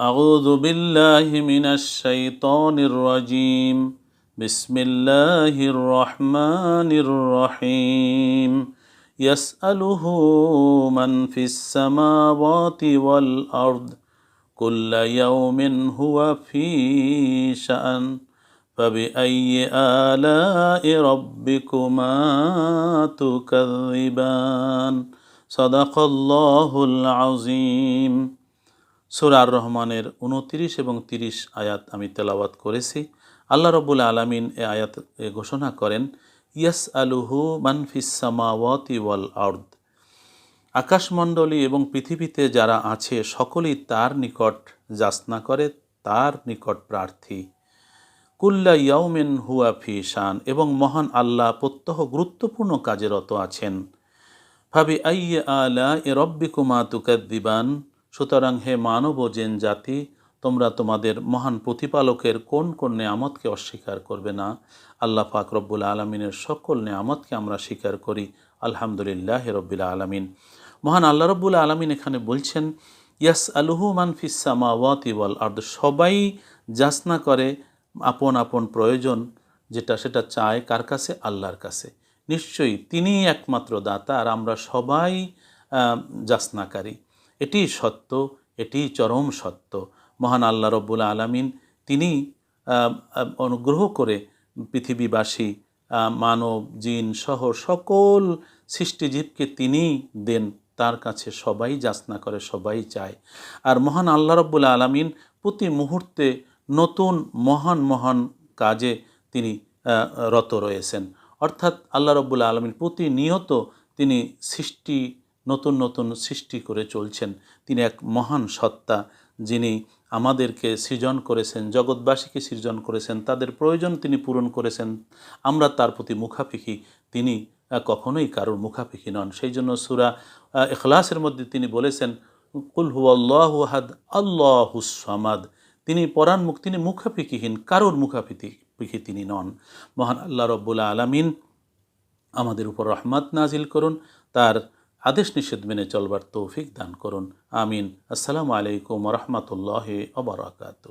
أعوذ بالله من الشيطان الرجيم. بسم الله الرحمن الرحيم. يسأله من في السماوات والأرض كل يوم هو في شأن فبأي آلاء ربكما تكذبان؟ صدق الله العظيم. সুরা আর রহমানের উনতিরিশ এবং তিরিশ আয়াত আমি তেলাওয়াত করেছি। আল্লাহ রবুল আলমিন এ আয়াত ঘোষণা করেন ইয়াস আলুহু মানফিসামাওয়াতি ওয়াল আর্দ। আকাশমণ্ডলী এবং পৃথিবীতে যারা আছে, সকলেই তার নিকট যাচনা করে, তার নিকট প্রার্থী। কুল্লা ইয়াউমেন হুয়া ফি শান, এবং মহান আল্লাহ প্রত্যহ গুরুত্বপূর্ণ কাজে রত আছেন। ভাবি আইয়ে আলা এ রব্বিকুমা তুকাদ্দিবান সুতরাং হে মানব ও জেন জাতি তোমরা তোমাদের মহান প্রতিপালকের কোন কোন নেয়ামতকে অস্বীকার করবে না? আল্লাহ পাক রব্বুল আলমিনের সকল নেয়ামতকে আমরা স্বীকার করি। আলহামদুলিল্লাহ রব্বুল আলমিন। মহান আল্লাহ রব্বুল আলমিন এখানে বলছেন ইয়াস আলহু মানফিসামা ওয়াতি ওয়াল আর সবাই যাচনা করে আপন আপন প্রয়োজন, যেটা সেটা চায় কার কাছে? আল্লাহর কাছে। নিশ্চয়ই তিনিই একমাত্র দাতা, আর আমরা সবাই যাচনাকারী। এটি সত্য, এটি চরম সত্য। মহান আল্লাহ রব্বুল আলমিন তিনি অনুগ্রহ করে পৃথিবীবাসী মানব, জিন সহ সকল সৃষ্টিজীবকে তিনি দেন, তার কাছে সবাই যাচনা করে, সবাই চায়। আর মহান আল্লাহ রব্বুল আলমিন প্রতি মুহূর্তে নতুন, মহান মহান কাজে তিনি রত রয়েছেন। অর্থাৎ আল্লাহ রব্বুল আলমিন প্রতিনিয়ত তিনি সৃষ্টি নতুন নতুন সৃষ্টি করে চলছেন। তিনি এক মহান সত্তা, যিনি আমাদেরকে সৃজন করেছেন, জগৎবাসীকে সৃজন করেছেন, তাদের প্রয়োজন তিনি পূরণ করেছেন। আমরা তার প্রতি মুখাপিখি তিনি কখনোই কারোর মুখাপিখি নন। সেই জন্য সুরা এখলাসের মধ্যে তিনি বলেছেন, কুল হু আল্লাহাদ আল্লাহুসামাদ তিনি পরাণ মুখ, তিনি মুখাপিকিহীন কারোর মুখাপিকি পিখি তিনি নন। মহান আল্লাহ রব্বুল্লা আলমিন আমাদের উপর রহমত নাজিল করুন। তার আদেশ নিষেধ মেনে চলবার তৌফিক দান করুন। আমিন। আসসালামু আলাইকুম রহমতুল্লাহ অবরাকাতু